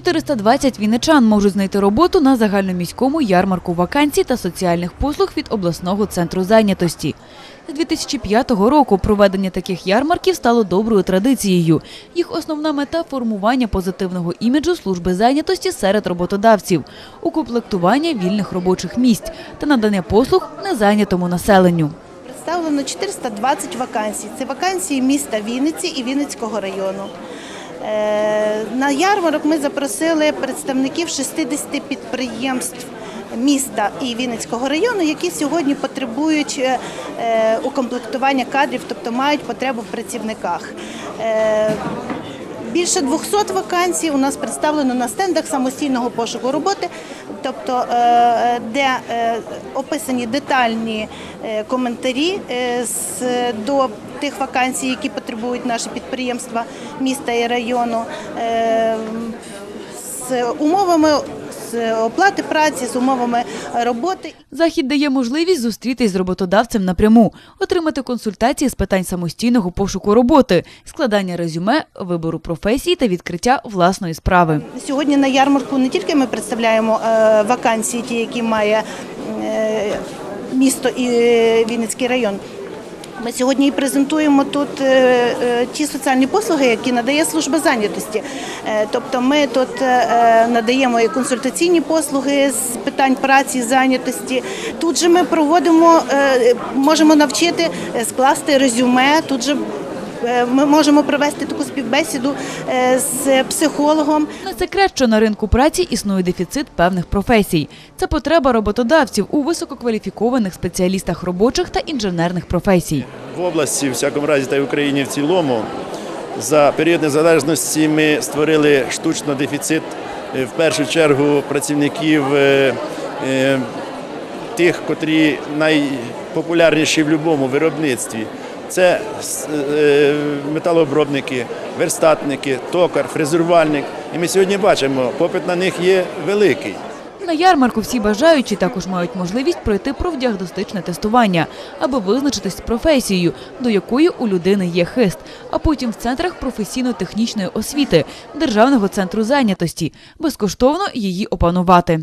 420 вінничан можуть знайти роботу на загальноміському ярмарку вакансій та соціальних послуг від обласного центру зайнятості. З 2005 року проведення таких ярмарків стало доброю традицією. Їх основна мета формування позитивного іміджу служби зайнятості серед роботодавців, укомплектування вільних робочих місць та надання послуг незайнятому населенню. Представлено 420 вакансій. Це вакансії міста Вінниці і Вінницького району. Е, На ярмарок ми запросили представників 60 підприємств міста і Вінницького району, які сьогодні потребують е, е, укомплектування кадрів, тобто мають потребу в працівниках. Більше 200 вакансій у нас представлено на стендах самостійного пошуку роботи, тобто е, де е, описані детальні е, коментарі до тих вакансій, які потребують наші підприємства міста і району, з умовами з оплати праці, з умовами роботи. Захід дає можливість зустрітись з роботодавцем напряму, отримати консультації з питань самостійного пошуку роботи, складання резюме, вибору професії та відкриття власної справи. Сьогодні на ярмарку не тільки ми представляємо е, вакансії, ті, які має е, місто і е, Вінницький район. Ми сьогодні і презентуємо тут е, е, ті соціальні послуги, які надає служба зайнятості. Е, Тобто ми тут надаємо і консультаційні послуги з питань праці, зайнятості. Тут же ми проводимо, можемо навчити скласти резюме. Тут же ми можемо провести таку співбесіду е, з психологом. Не секрет, що на ринку праці існує дефіцит певних професій. Це потреба роботодавців у висококваліфікованих спеціалістах робочих та інженерних професій. В області, в всякому разі, та й в Україні в цілому, за період незалежності ми створили штучно дефіцит е, в першу чергу працівників е, е, тих, котрі найпопулярніші в будь-якому виробництві. Це е, металообробники, верстатники, токар, фрезерувальник. І ми сьогодні бачимо, попит на них є великий. На ярмарку всі бажаючі також мають можливість пройти профдіагностичне тестування, аби визначитись з професією, до якої у людини є хист, а потім в центрах професійно-технічної освіти Державного центру зайнятості безкоштовно її опанувати.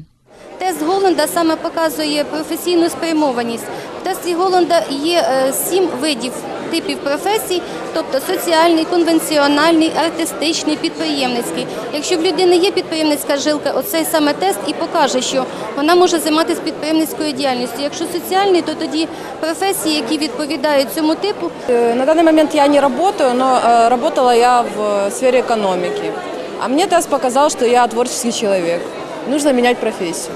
Тест Голланда саме показує професійну спрямованість. В тесті Голланда є е, сім видів типів професій, тобто соціальний, конвенціональний, артистичний, підприємницький. Якщо в людини є підприємницька жилка, оцей саме тест і покаже, що вона може займатися підприємницькою діяльністю. Якщо соціальний, то тоді професії, які відповідають цьому типу, Э, На данный момент я не работаю, но э, работала я в э, сфере экономики. А мне тест показал, что я творческий человек. Нужно менять профессию.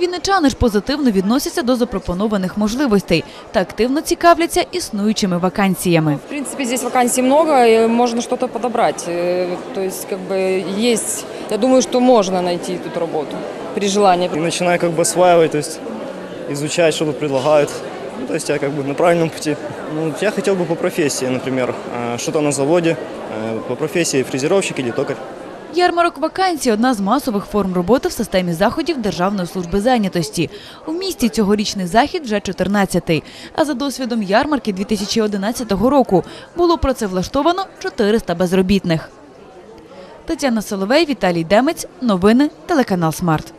Вінничани ж позитивно відносяться до запропонованих можливостей та активно цікавляться існуючими вакансіями. В принципе, здесь вакансий много, и можно что-то подобрать. Э, То есть, как бы, есть, я думаю, что можно найти тут работу при желании. И начинаю как бы осваивать, то есть изучать, что тут предлагают. Ну, то есть я как бы на правильном пути. Ну, я хотел бы по профессии, например, э, что-то на заводе, э, по профессии фрезеровщик или токарь. Ярмарок вакансій – одна з масових форм роботи в системі заходів Державної служби зайнятості. У місті цьогорічний захід вже 14-й. А за досвідом ярмарки 2011 року було працевлаштовано 400 безробітних. Тетяна Соловей, Віталій Демець. Новини. Телеканал «Смарт».